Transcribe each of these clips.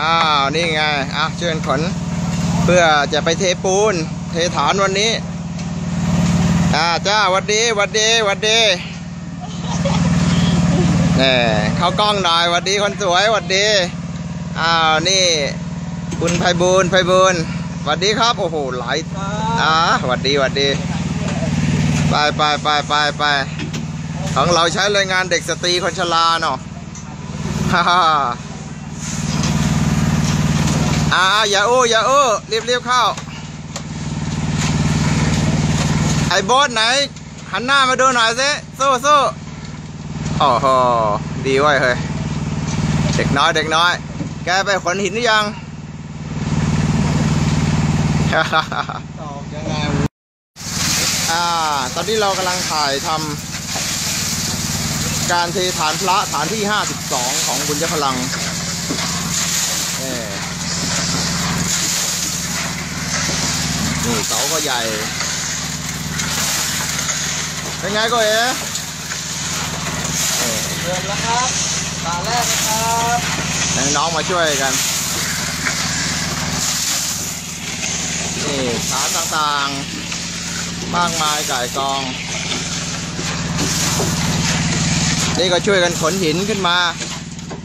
อ้าว นี่ไง อะเชิญขน เพื่อจะไปเทปูน เทฐานวันนี้ อ่าจ้าวัดดีวัดดีวัดดีนี่เข้ากล้องหน่อยวัดดีคนสวยวัดดี อ้าว นี่ คุณไพบูลไพบูลวัดดีครับ โอ้โหหลายอ่าวัดดีวัดดีไปไปไปไปไปของเราใช้แรงงานเด็กสตรีคนชราเนาะฮ่าฮ่า อ่าอย่าอู้อย่าอู้รีบรีบเข้า ไอ้โบอสไหน หันหน้ามาดูหน่อยสิสู้สู้โอ้โหดีไว้เฮ้ยเด็กน้อยเด็กน้อย แกไปขนหินหรือยังตอกยังไงอ่า ตอนนี้เรากำลังถ่ายทำการเทฐานพระฐานที่ 52 ของบุญยพลังเอ่ นี่เสาก็ใหญ่ เป็นไงก็เอ๋เริ่มแล้วครับตาแรกนะครับน้องๆมาช่วยกัน นี่ฐานต่างๆ มากมายก่ายกอง นี่ก็ช่วยกันขนหินขึ้นมา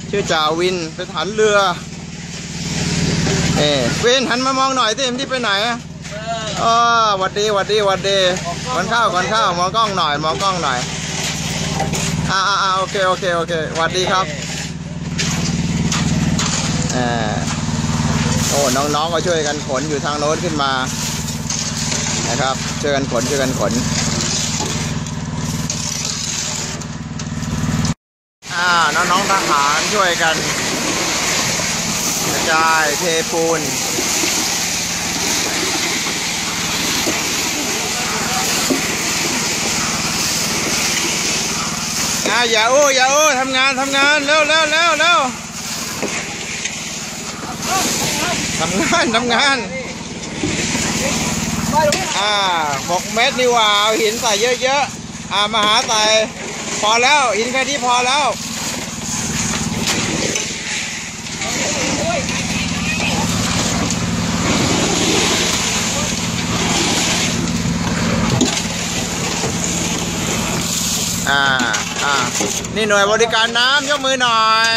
ชื่อจ่าวินเป็นฐานเรือ เอ้วินหันมามองหน่อยสิที่ไปไหนอะอ๋อหวัดดีหวัดดีหวัดดีก่อนข้าวก่อนข้าวมองกล้องหน่อยมองกล้องหน่อยอ่าอ่าโอเคโอเคโอเคหวัดดีครับอ่าโอ้น้องๆก็ช่วยกันขนอยู่ทางโน้นขึ้นมานะครับช่วยกันขนช่วยกันขนอ่าน้องๆทหารช่วยกัน กระจายเทปูนอ่าอย่าอู้อย่าอู้ทำงานทำงานเร็วเร็วเร็วเร็วทำงานทำงานอ่าหกเม็ดนี่ว่าเอาหินใส่เยอะๆอ่ามาหาใส่พอแล้วหินแค่นี้พอแล้ว อ่า อ่า นี่หน่วยบริการน้ำยกมือหน่อย